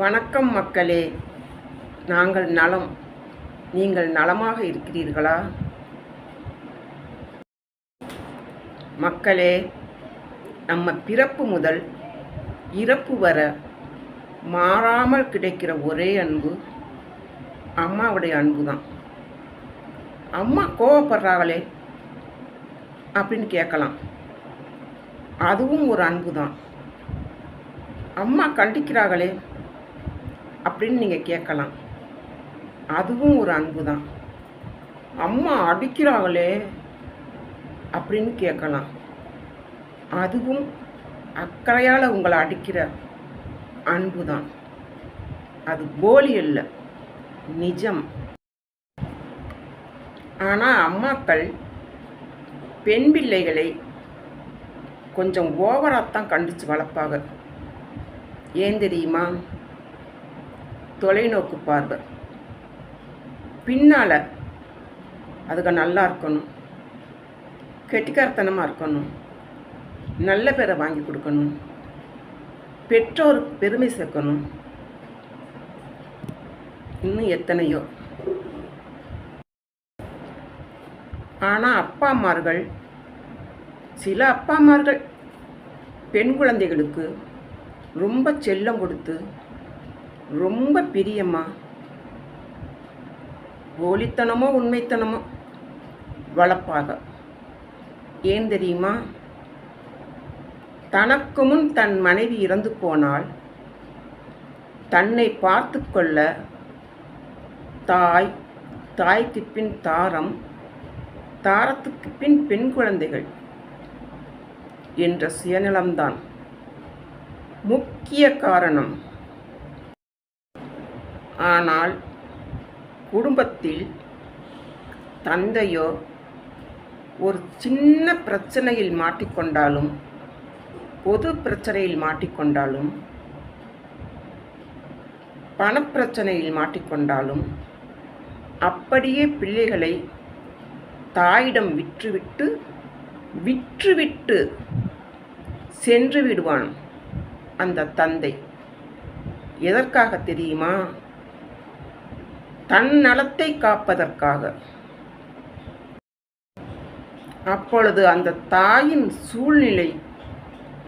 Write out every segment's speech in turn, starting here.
வணக்கம் மக்களே. நாங்கள் நலம். நீங்கள் நலமாக இருக்கிறீர்களா? மக்களே நம்ம பிறப்பு முதல் இறப்பு வர மாறாமல் கிடைக்கிற ஒரே அன்பு அம்மாவுடைய அன்பு தான் அம்மா கோவப்படுறாங்களே அப்படின்னு கேட்கலாம். அதுவும் ஒரு அன்பு தான் அம்மா கண்டிக்கிறாங்களே அப்படின்னு நீங்கள் கேட்கலாம். அதுவும் ஒரு அன்பு தான் அம்மா அடிக்கிறாங்களே அப்படின்னு கேட்கலாம். அதுவும் அக்கறையால் உங்களை அடிக்கிற அன்பு தான் அது போலி இல்லை நிஜம். ஆனால் அம்மாக்கள் பெண் பிள்ளைகளை கொஞ்சம் ஓவராக தான் கண்டித்து வளர்ப்பாங்க. ஏன் தெரியுமா? தொலைநோக்கு பார்வை. பின்னால் அதுக்கு நல்லா இருக்கணும். கெட்டிக்காரத்தனமாக இருக்கணும். நல்ல பேரை வாங்கி கொடுக்கணும். பெற்றோர் பெருமை சேர்க்கணும். இன்னும் எத்தனையோ. ஆனால் அப்பா அம்மார்கள் சில அப்பா அம்மார்கள் பெண் குழந்தைகளுக்கு ரொம்ப செல்லம் கொடுத்து ரொம்ப பிரியம்மா. போலித்தனமோ உண்மைத்தனமோ வளர்ப்பாக ஏன் தெரியுமா? தனக்கு முன் தன் மனைவி இறந்து போனால் தன்னை பார்த்து கொள்ள தாய் தாய்க்கு பின் தாரம் தாரத்துக்கு பின் பெண் குழந்தைகள் என்ற சுயநலம்தான். முக்கிய காரணம் ஆனால் குடும்பத்தில் தந்தையோ ஒரு சின்ன பிரச்சனையில் மாட்டிக்கொண்டாலும் பொது பிரச்சனையில் மாட்டிக்கொண்டாலும் பணப்பிரச்சனையில் மாட்டிக்கொண்டாலும் அப்படியே பிள்ளைகளை தாயிடம் விற்றுவிட்டு விற்றுவிட்டு சென்று விடுவான் அந்த தந்தை. எதற்காக தெரியுமா? தன் நலத்தை காப்பதற்காக. அப்பொழுது அந்த தாயின் சூழ்நிலை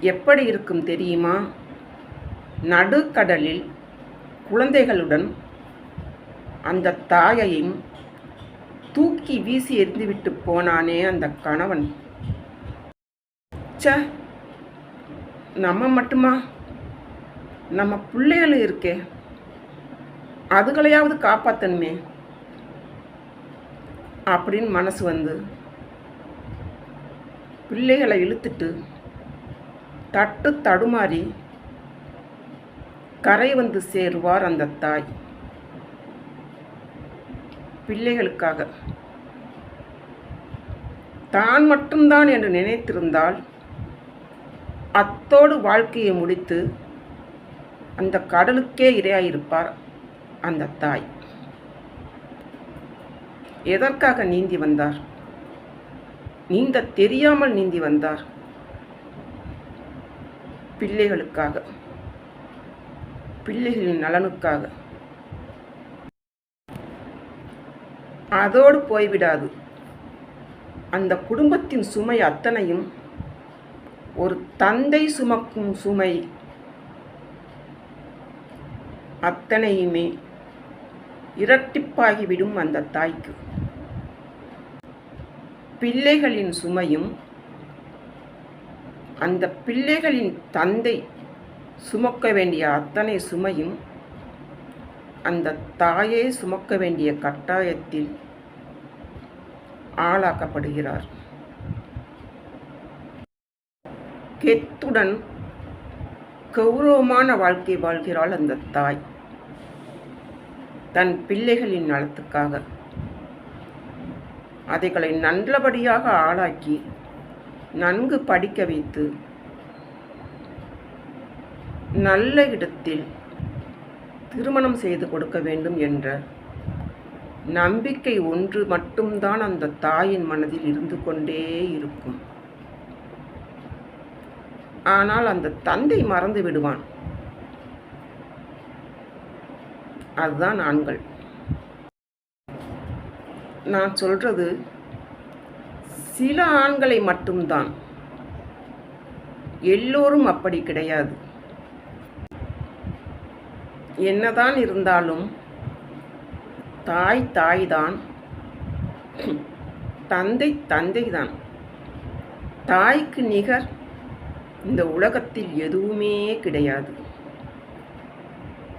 எப்படி இருக்கும் தெரியுமா? நடுக்கடலில் குழந்தைகளுடன் அந்த தாயையும் தூக்கி வீசி எறிந்துவிட்டு போனானே அந்த கணவன். ச நம்ம மட்டுமா? நம்ம பிள்ளைகளும் இருக்கே. அதுகளையாவது காப்பாற்றணுமே அப்படின்னு மனசு வந்து பிள்ளைகளை இழுத்துட்டு தட்டு தடுமாறி கரை வந்து சேருவார் அந்த தாய். பிள்ளைகளுக்காக. தான் மட்டும்தான் என்று நினைத்திருந்தால் அத்தோடு வாழ்க்கையை முடித்து அந்த கடலுக்கே இரையாயிருப்பார். அந்த தாய். எதற்காக நீந்தி வந்தார்? நீந்த தெரியாமல் நீந்தி வந்தார். பிள்ளைகளுக்காக. பிள்ளைகளின் நலனுக்காக. அதோடு போய்விடாது. அந்த குடும்பத்தின் சுமை அத்தனையும் ஒரு தந்தை சுமக்கும் சுமை அத்தனையுமே இரட்டிப்பாகிவிடும் அந்த தாய்க்கு. பிள்ளைகளின் சுமையும் அந்த பிள்ளைகளின் தந்தை சுமக்க வேண்டிய அத்தனை சுமையும் அந்த தாயே சுமக்க வேண்டிய கட்டாயத்தில் ஆளாக்கப்படுகிறார். கெத்துடன் கௌரவமான வாழ்க்கை வாழ்கிறாள் அந்த தாய். தன் பிள்ளைகளின் நலத்துக்காக. அதைகளை நல்லபடியாக ஆளாக்கி நன்கு படிக்க வைத்து நல்ல இடத்தில் திருமணம் செய்து கொடுக்க வேண்டும் என்ற நம்பிக்கை ஒன்று மட்டும்தான் அந்த தாயின் மனதில் இருந்து கொண்டே இருக்கும். ஆனால் அந்த தந்தை மறந்து விடுவான். அதுதான் ஆண்கள். நான் சொல்கிறது சில ஆண்களை மட்டும்தான். எல்லோரும் அப்படி கிடையாது. என்னதான் இருந்தாலும் தாய் தாய் தான் தந்தை தந்தை தான் தாய்க்கு நிகர் இந்த உலகத்தில் எதுவுமே கிடையாது.